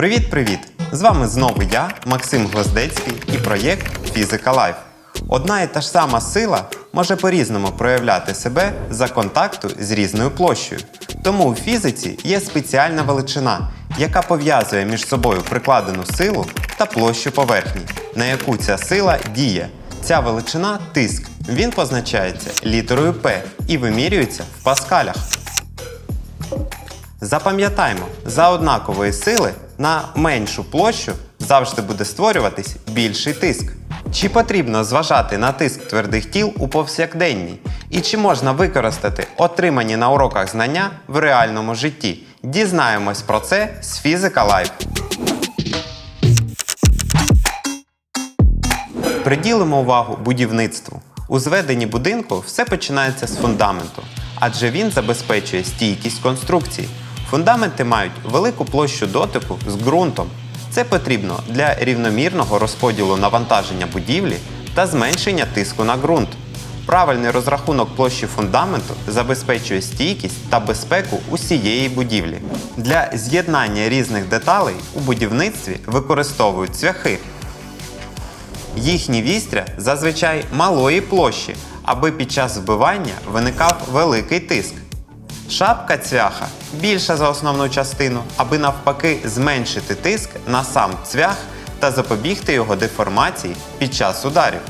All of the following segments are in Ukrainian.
Привіт-привіт! З вами знову я, Максим Гвоздецький і проєкт Фізика Лайф. Одна і та ж сама сила може по-різному проявляти себе за контакту з різною площею. Тому у фізиці є спеціальна величина, яка пов'язує між собою прикладену силу та площу поверхні, на яку ця сила діє. Ця величина тиск. Він позначається літерою П і вимірюється в паскалях. Запам'ятаймо, за однакової сили на меншу площу завжди буде створюватись більший тиск. Чи потрібно зважати на тиск твердих тіл у повсякденній? І чи можна використати отримані на уроках знання в реальному житті? Дізнаємось про це з фізика Лайф. Приділимо увагу будівництву. У зведенні будинку все починається з фундаменту, адже він забезпечує стійкість конструкції. Фундаменти мають велику площу дотику з ґрунтом. Це потрібно для рівномірного розподілу навантаження будівлі та зменшення тиску на ґрунт. Правильний розрахунок площі фундаменту забезпечує стійкість та безпеку усієї будівлі. Для з'єднання різних деталей у будівництві використовують цвяхи. Їхні вістря зазвичай малої площі, аби під час вбивання виникав великий тиск. Шапка цвяха більша за основну частину, аби навпаки зменшити тиск на сам цвях та запобігти його деформації під час ударів.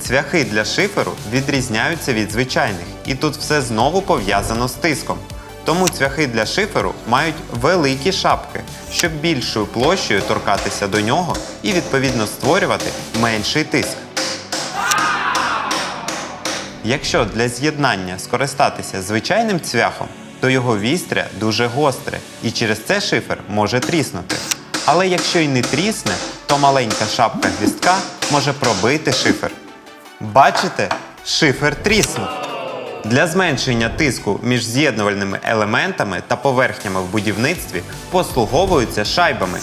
Цвяхи для шиферу відрізняються від звичайних, і тут все знову пов'язано з тиском. Тому цвяхи для шиферу мають великі шапки, щоб більшою площею торкатися до нього і відповідно створювати менший тиск. Якщо для з'єднання скористатися звичайним цвяхом, то його вістря дуже гостре і через це шифер може тріснути. Але якщо й не трісне, то маленька шапка гвістка може пробити шифер. Бачите, шифер тріснув. Для зменшення тиску між з'єднувальними елементами та поверхнями в будівництві послуговуються шайбами.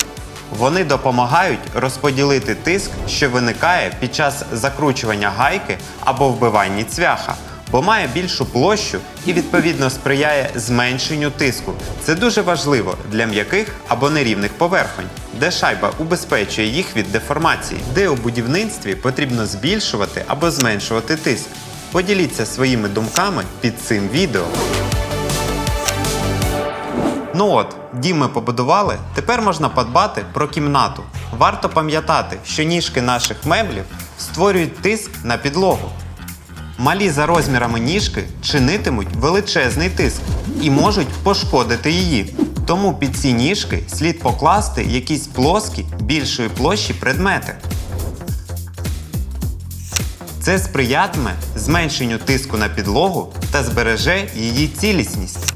Вони допомагають розподілити тиск, що виникає під час закручування гайки або вбивання цвяха, бо має більшу площу і відповідно сприяє зменшенню тиску. Це дуже важливо для м'яких або нерівних поверхонь, де шайба убезпечує їх від деформації, де у будівництві потрібно збільшувати або зменшувати тиск. Поділіться своїми думками під цим відео. Ну от, дім ми побудували, тепер можна подбати про кімнату. Варто пам'ятати, що ніжки наших меблів створюють тиск на підлогу. Малі за розмірами ніжки чинитимуть величезний тиск і можуть пошкодити її. Тому під ці ніжки слід покласти якісь плоскі більшої площі предмети. Це сприятиме зменшенню тиску на підлогу та збереже її цілісність.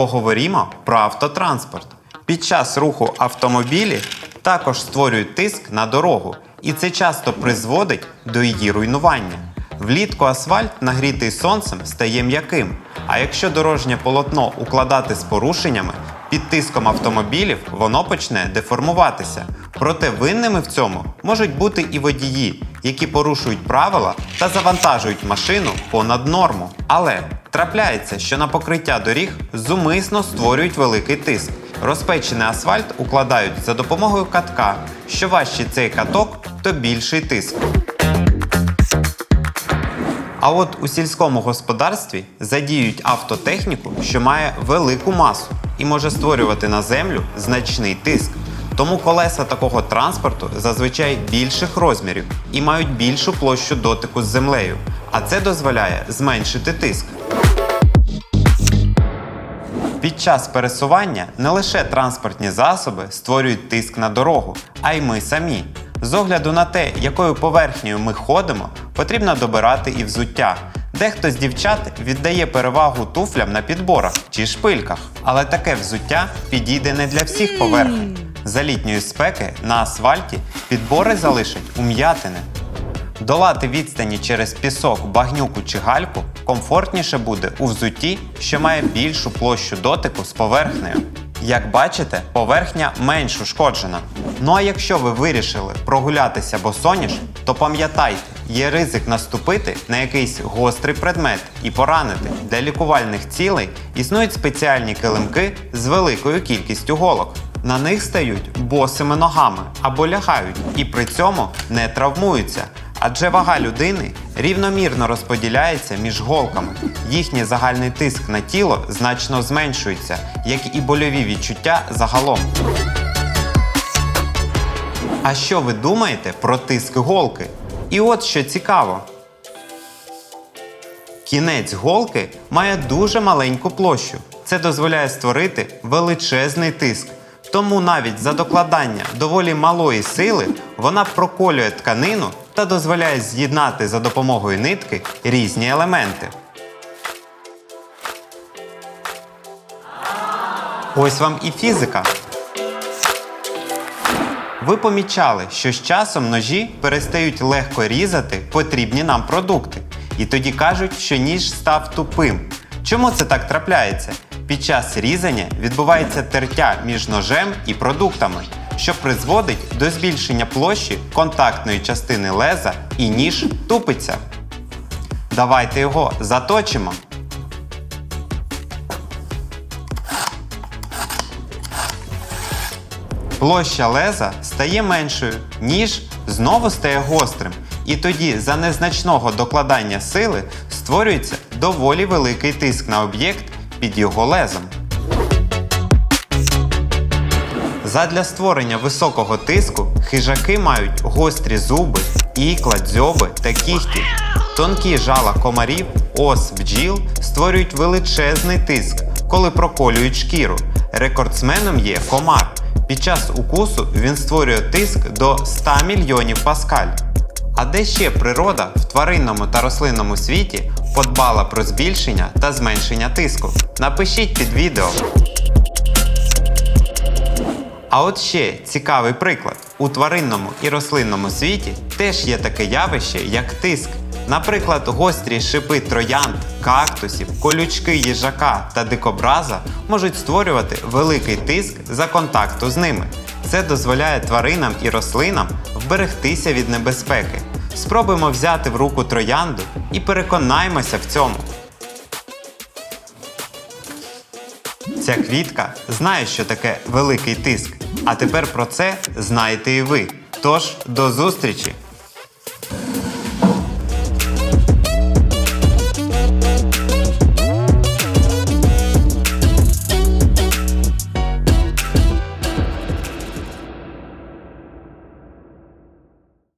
Поговоримо про автотранспорт. Під час руху автомобілі також створюють тиск на дорогу, і це часто призводить до її руйнування. Влітку асфальт, нагрітий сонцем, стає м'яким. А якщо дорожнє полотно укладати з порушеннями, під тиском автомобілів воно почне деформуватися. Проте винними в цьому можуть бути і водії, які порушують правила та завантажують машину понад норму. Але трапляється, що на покриття доріг зумисно створюють великий тиск. Розпечений асфальт укладають за допомогою катка. Що важчий цей каток, то більший тиск. А от у сільському господарстві задіють автотехніку, що має велику масу і може створювати на землю значний тиск. Тому колеса такого транспорту зазвичай більших розмірів і мають більшу площу дотику з землею, а це дозволяє зменшити тиск. Під час пересування не лише транспортні засоби створюють тиск на дорогу, а й ми самі. З огляду на те, якою поверхнею ми ходимо, потрібно добирати і взуття. Дехто з дівчат віддає перевагу туфлям на підборах чи шпильках, але таке взуття підійде не для всіх поверхень. За літньої спеки на асфальті підбори залишать ум'ятини. Долати відстані через пісок, багнюку чи гальку комфортніше буде у взутті, що має більшу площу дотику з поверхнею. Як бачите, поверхня менш ушкоджена. Ну а якщо ви вирішили прогулятися босоніж, то пам'ятайте, є ризик наступити на якийсь гострий предмет і поранити. Для лікувальних цілей існують спеціальні килимки з великою кількістю голок. На них стають босими ногами або лягають і при цьому не травмуються. Адже вага людини рівномірно розподіляється між голками. Їхній загальний тиск на тіло значно зменшується, як і больові відчуття загалом. А що ви думаєте про тиск голки? І от що цікаво. Кінець голки має дуже маленьку площу. Це дозволяє створити величезний тиск. Тому навіть за докладання доволі малої сили вона проколює тканину та дозволяє з'єднати за допомогою нитки різні елементи. Ось вам і фізика. Ви помічали, що з часом ножі перестають легко різати потрібні нам продукти. І тоді кажуть, що ніж став тупим. Чому це так трапляється? Під час різання відбувається тертя між ножем і продуктами, що призводить до збільшення площі контактної частини леза і ніж тупиться. Давайте його заточимо. Площа леза стає меншою, ніж знову стає гострим. І тоді за незначного докладання сили створюється доволі великий тиск на об'єкт під його лезом. Задля створення високого тиску хижаки мають гострі зуби, ікла, дзьоби та кіхті. Тонкі жала комарів, ос, бджіл створюють величезний тиск, коли проколюють шкіру. Рекордсменом є комар. Під час укусу він створює тиск до 100 мільйонів паскаль. А де ще природа в тваринному та рослинному світі подбала про збільшення та зменшення тиску? Напишіть під відео. А от ще цікавий приклад: у тваринному і рослинному світі теж є таке явище, як тиск. Наприклад, гострі шипи троянд, кактусів, колючки їжака та дикобраза можуть створювати великий тиск за контакту з ними. Це дозволяє тваринам і рослинам вберегтися від небезпеки. Спробуємо взяти в руку троянду і переконаймося в цьому. Ця квітка знає, що таке великий тиск. А тепер про це знаєте і ви. Тож до зустрічі!